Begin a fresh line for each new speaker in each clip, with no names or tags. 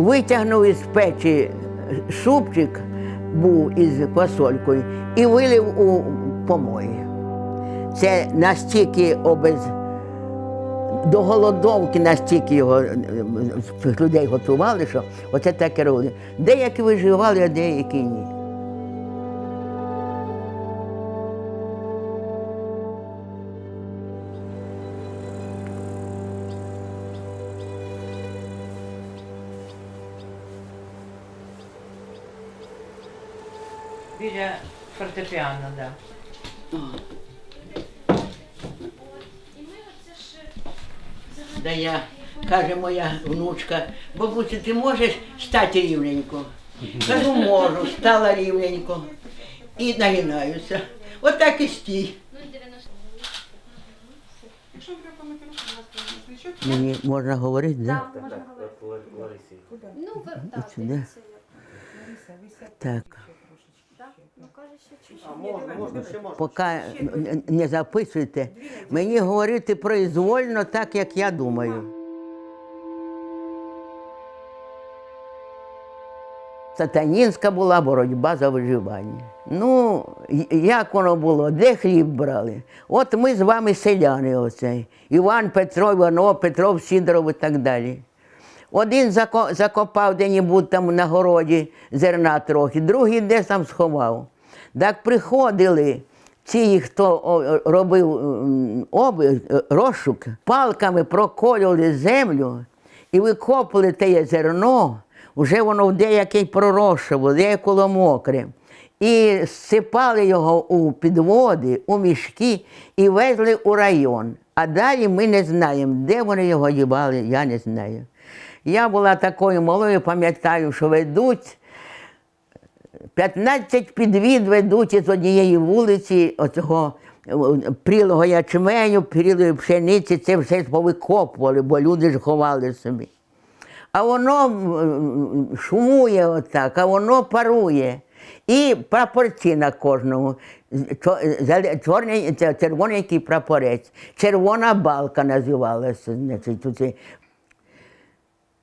витягнув із печі супчик був із фасолькою, і вилив у помої. Це настільки обез... до голодовки настільки його е, е, людей готували, що оце таке робили. Деякі виживали, а деякі ні.
Біля фортепіано, так. Да.
Да я, каже моя внучка, бабусю, ти можеш стати рівненько? Кажу, можу, стала рівненько. І нагинаюся. Отак і стій.
Якщо треба руки, будь ласка, візьміть свічок.
Мені можна говорити, да?
Ну, ви, так,
Сюди.
дивіться, як.
Так.
Ще.
Поки не записуйте, мені говорити произвольно так, як я думаю. Сатанінська була боротьба за виживання. Ну, як воно було, де хліб брали? От ми з вами селяни оцей. Іван Петров, Іванов, Петров, Сідоров і так далі. Один закопав де-небудь там на городі зерна трохи, другий десь там сховав. Так приходили ці, хто робив е, розшук, палками проколювали землю і викопали те зерно, вже воно в деякий пророщувало, деяке було мокре. І сипали його у підводи, у мішки і везли у район. А далі ми не знаємо, де вони його дівали, я не знаю. Я була такою малою, пам'ятаю, що ведуть 15 підвід ведуть із однієї вулиці, оцього е, прілого ячменю, прілої пшениці, це все повикопували, бо люди ж ховали собі. А воно шумує отак, а воно парує. І прапорці на кожному. Це червоненький прапорець. Червона балка називалася. Значить.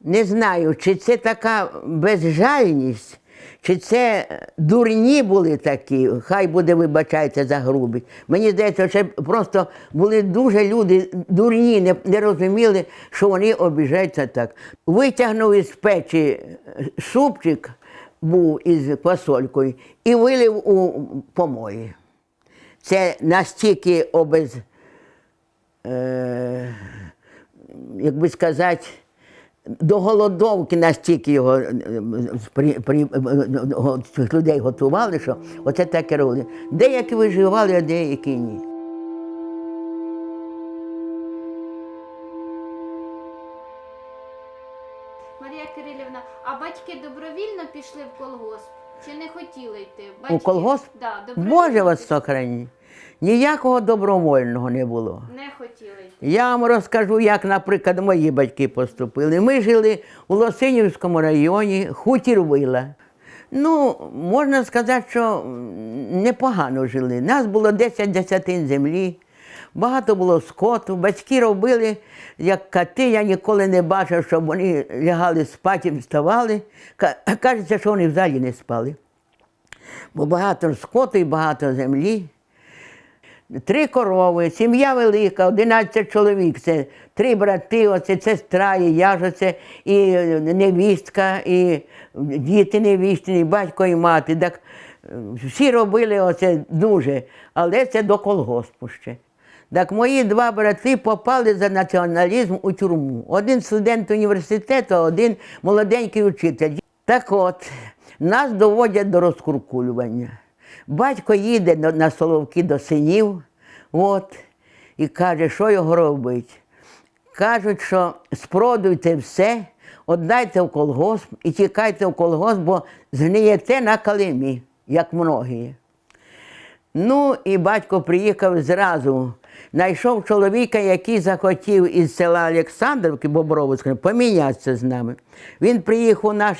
Не знаю, чи це така безжальність, чи це дурні були такі, хай буде вибачайте за грубість. Мені здається, що просто були дуже люди дурні, не, не розуміли, що вони обіжаються так. Витягнув із печі супчик був із квасолькою і вилив у помої. Це настільки обез, е, як би сказати, до голодовки настільки його е, при, при, е, цих людей готували, що оце таке робили. Деякі виживали, а деякі ні.
Марія Кирилівна, а батьки добровільно пішли в колгосп? Чи не хотіли йти?
У колгосп?
Да,
Боже вас сохрані. Ніякого добровольного не було.
Не хотіли йти.
Я вам розкажу, як, наприклад, мої батьки поступили. Ми жили у Лосинівському районі, хутір вила. Ну, можна сказати, що непогано жили. Нас було 10 десятин землі, багато було скоту. Батьки робили, як коти, я ніколи не бачив, щоб вони лягали спати, вставали. Кажеться, що вони взагалі не спали. Бо багато скоту і багато землі. Три корови, сім'я велика, 11 чоловік. Це три брати, оце сестра, і я ж оце, і невістка, і діти невістини, і батько і мати. Так е, всі робили оце дуже, але це до колгоспу ще. Так мої два брати попали за націоналізм у тюрму. Один студент університету, один молоденький учитель. Так от, нас доводять до розкуркулювання. Батько їде на- Соловки до синів, от, і каже, що його робить. Кажуть, що спродуйте все, віддайте в колгосп і тікайте в колгосп, бо згниєте на калимі, як многі. Ну, і батько приїхав зразу. Знайшов чоловіка, який захотів із села Олександрівки Бобровицької помінятися з нами. Він приїхав у наш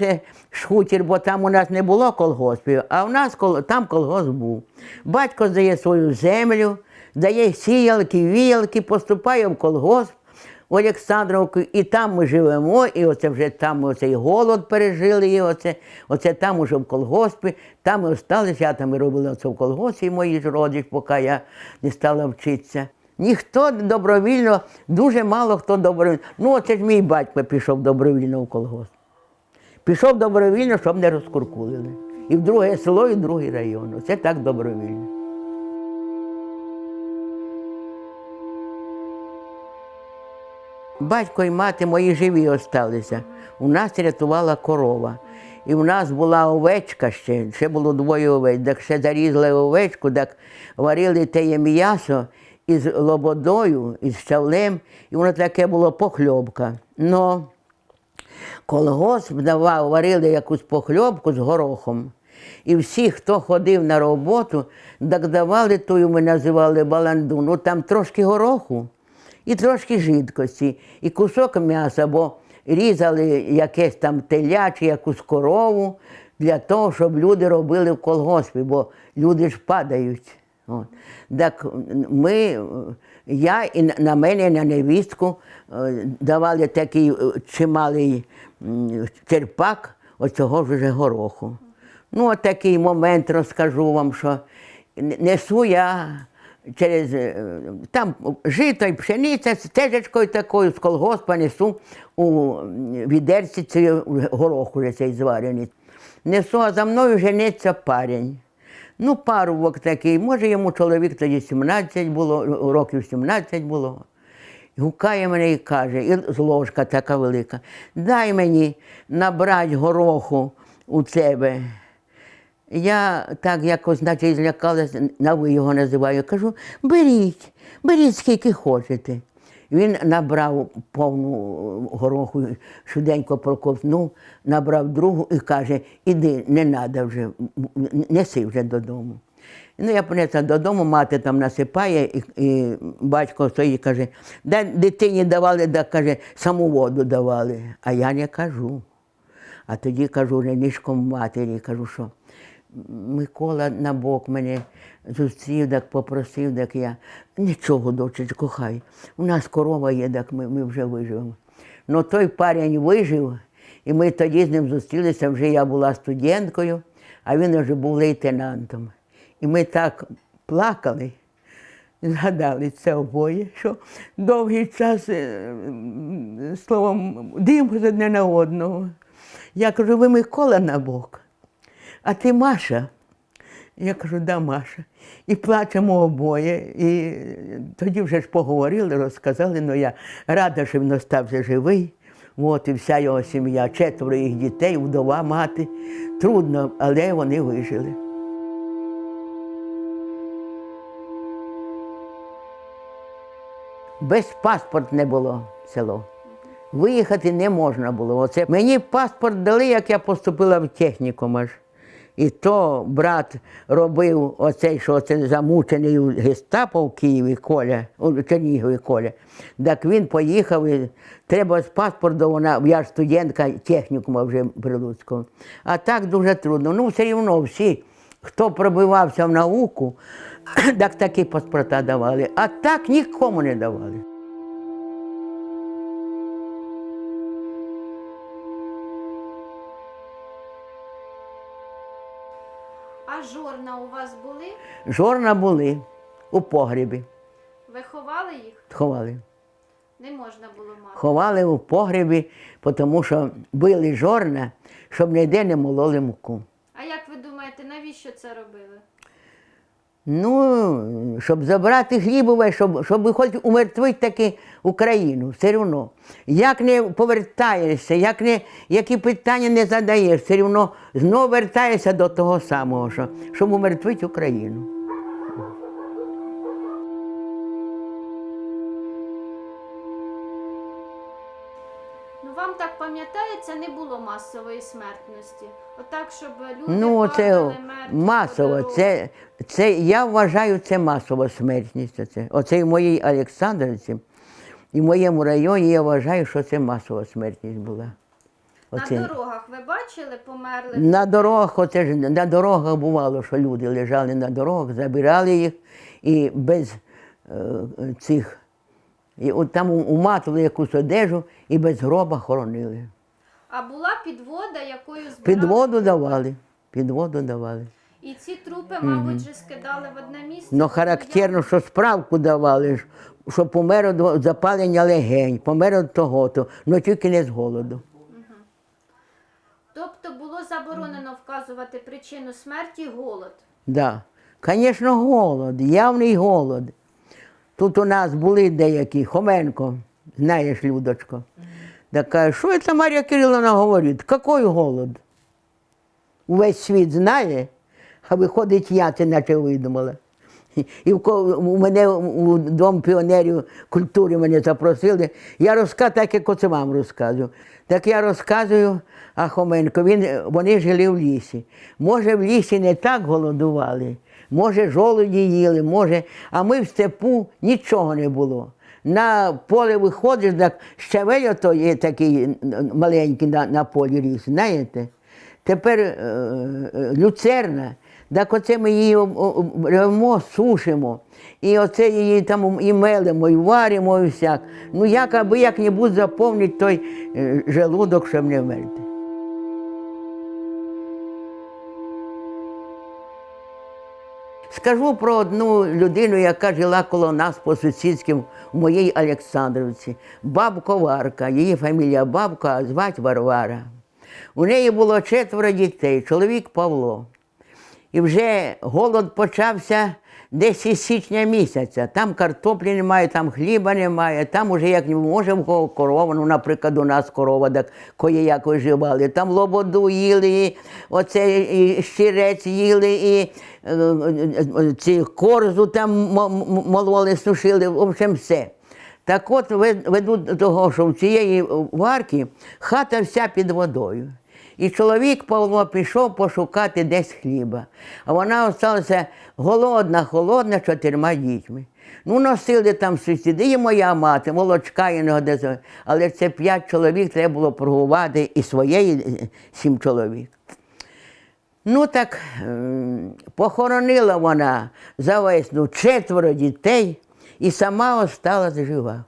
шхутір, бо там у нас не було колгоспів, а у нас там колгосп був. Батько здає свою землю, дає сіялки, віялки, поступає в колгосп. Олександровку, і там ми живемо, і оце вже там ми оцей голод пережили, і оце, оце там уже в колгоспі, там ми осталися, я там і робила оце в колгоспі, мої ж родич, поки я не стала вчитися. Ніхто добровільно, дуже мало хто добровільно. Ну, оце ж мій батько пішов добровільно в колгосп. Пішов добровільно, щоб не розкуркулили. І в друге село, і в другий район. Оце так добровільно. Батько і мати мої живі осталися. У нас рятувала корова. І в нас була овечка ще, ще було двоє овець. Так ще зарізали овечку, так варили теє м'ясо із лободою, із щавлем, і воно таке було похльобка. Но колгосп давав, варили якусь похльобку з горохом. І всі, хто ходив на роботу, так давали ту, ми називали баланду, ну там трошки гороху і трошки жидкості, і кусок м'яса, бо різали якесь там теля чи якусь корову для того, щоб люди робили в колгоспі, бо люди ж падають. От. Так ми, я і на- мене, на невістку е, давали такий е, чималий черпак оцього ж вже гороху. Ну, от такий момент розкажу вам, що несу я через е, там жито і пшениця з стежечкою такою з колгоспа несу у відерці цей горох уже цей зварений. Несу, а за мною жениться парень. Ну, парубок такий, може йому чоловік тоді 17 було, років 17 було. Гукає мене і каже, і з така велика, дай мені набрати гороху у тебе. Я так якось наче злякалася, на його називаю. Кажу, беріть, беріть скільки хочете. Він набрав повну гороху, швиденько проковтнув, набрав другу і каже, іди, не треба вже, неси вже додому. Ну, я понесла додому, мати там насипає, і, і батько стоїть і каже, да дитині давали, да, каже, саму воду давали. А я не кажу. А тоді кажу нишком матері, кажу, що Микола на бок мене зустрів, так попросив, так я нічого, дочечко, хай. У нас корова є, так ми, ми вже виживемо. Ну той парень вижив, і ми тоді з ним зустрілися, вже я була студенткою, а він вже був лейтенантом. І ми так плакали. Згадали це обоє, що довгий час, е, словом, дивимося одне на одного. Я кажу, ви Микола на бок, а ти Маша. Я кажу, да, Маша. І плачемо обоє. І тоді вже ж поговорили, розказали, але я рада, що він остався живий. От і вся його сім'я, четверо їх дітей, вдова мати. Трудно, але вони вижили. Без паспорт не було село. Виїхати не можна було. Оце мені паспорт дали, як я поступила в технікум аж. І то брат робив оцей, що це замучений у гестапо в Києві Коля, у Чернігові Коля. Так він поїхав, і треба з паспорту, вона, я ж студентка технікума вже Прилуцького. А так дуже трудно. Ну, все одно всі, хто пробивався в науку, так такі паспорта давали. А так нікому не давали.
Жорна у вас були?
Жорна були у погрібі.
Ви ховали їх?
Ховали.
Не можна було мати.
Ховали у погребі, тому що били жорна, щоб ніде не мололи муку.
А як ви думаєте, навіщо це робили?
Ну, щоб забрати хлібове, щоб, щоб хоч умертвити таки Україну, все одно. Як не повертаєшся, як не, які питання не задаєш, все одно знову вертаєшся до того самого, що, щоб умертвити Україну.
Ну вам так пам'ятається, не було масової смертності. Отак, щоб люди
Ну, це
падали мертві по
масово.
дорогах.
Це, це, я вважаю, це масова смертність. Оце, оце моїй Олександрівці, і в моєму районі я вважаю, що це масова смертність була.
На дорогах ви бачили, померли?
На дорогах, оце ж на дорогах бувало, що люди лежали на дорогах, забирали їх і без е, цих І от там у- уматували якусь одежу і без гроба хоронили.
А була підвода, якою збирали?
Під воду давали. Під воду давали.
І ці трупи, мабуть, же скидали в одне місце.
Ну, характерно, що справку давали, що помер від запалення легень, помер від того-то, ну тільки не з голоду.
Тобто було заборонено вказувати причину смерті голод.
Да. Звісно, голод, явний голод. Тут у нас були деякі, Хоменко, знаєш, Людочко. Так каже, що це Марія Кириловна говорить? Який голод? Увесь світ знає, а виходить, я це наче видумала. І в у мене у Дом піонерів культури мене запросили. Я розказую так, як оце вам розказую. Так я розказую, а Хоменко, він, вони жили в лісі. Може, в лісі не так голодували, може, жолуді їли, може, а ми в степу нічого не було. На поле виходиш, так щавель ото є такий маленький на, на полі ріс, знаєте? Тепер е, е, люцерна, так оце ми її рвемо, сушимо. І оце її там і мелимо, і варимо, і всяк. Ну як аби як-небудь заповнить той е, желудок, щоб не вмерти. Скажу про одну людину, яка жила коло нас по сусідським у моїй Олександрівці. Бабко Варка, її фамілія Бабка, а звать Варвара. У неї було четверо дітей, чоловік Павло. І вже голод почався десь із січня місяця. Там картоплі немає, там хліба немає, там уже як не може в кого ну, наприклад, у нас корова, так кої як виживали. Там лободу їли, і оце і щирець їли, і е, е, е, ці корзу там мололи, сушили, в общем, все. Так от ве- ведуть до того, що в цієї варки хата вся під водою. І чоловік Павло пішов пошукати десь хліба. А вона залишилася голодна, холодна, чотирма дітьми. Ну, носили там сусіди, і моя мати, молочка десь. Але це п'ять чоловік треба було прогувати і своєї е, сім чоловік. Ну так ем, похоронила вона за весну четверо дітей і сама осталась жива.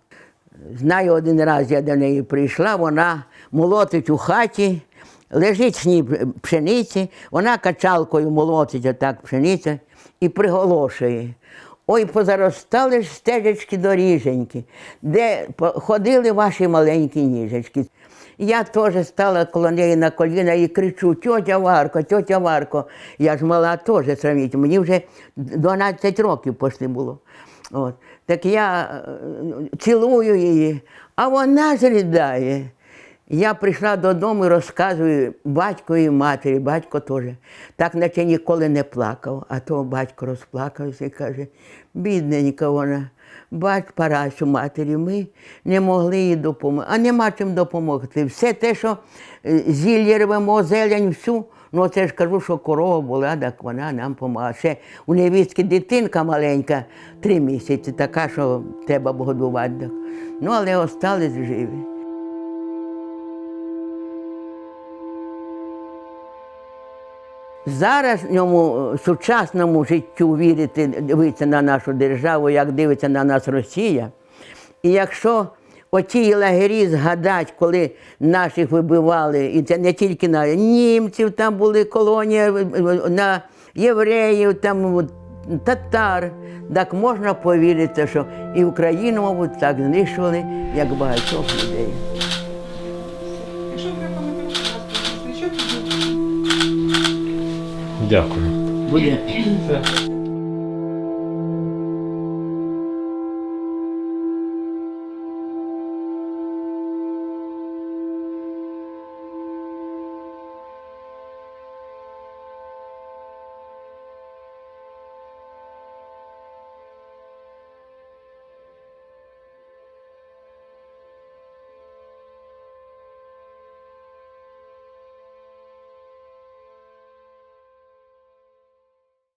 Знаю, один раз я до неї прийшла, вона молотить у хаті, лежить сніп пшениці, вона качалкою молотить отак пшеницю і приголошує. Ой, позаростали ж стежечки доріженьки, де ходили ваші маленькі ніжечки. Я теж стала коло неї на коліна і кричу: тьотя Варко, тьотя Варко. Я ж мала теж сравніть, мені вже 12 років пошли було. От. Так я е, цілую її, а вона ж ридає. Я прийшла додому і розказую батьку і матері, батько теж. Так наче ніколи не плакав, а то батько розплакався і каже, бідненька вона, бач парасю матері, ми не могли їй допомогти, а нема чим допомогти. Все те, що е, зілля рвемо, зелень всю, ну це ж кажу, що корова була, так вона нам допомагала. Ще у невістки дитинка маленька, три місяці, така, що треба годувати. Ну, але остались живі. Зараз ньому е, сучасному життю вірити, дивитися на нашу державу, як дивиться на нас Росія. І якщо оті лагері згадати, коли наших вибивали, і це не тільки на німців, там були колонії, е, е, на євреїв, там татар, так можна повірити, що і Україну, мабуть, так знищували, як багатьох людей.
Дякую.
Буде.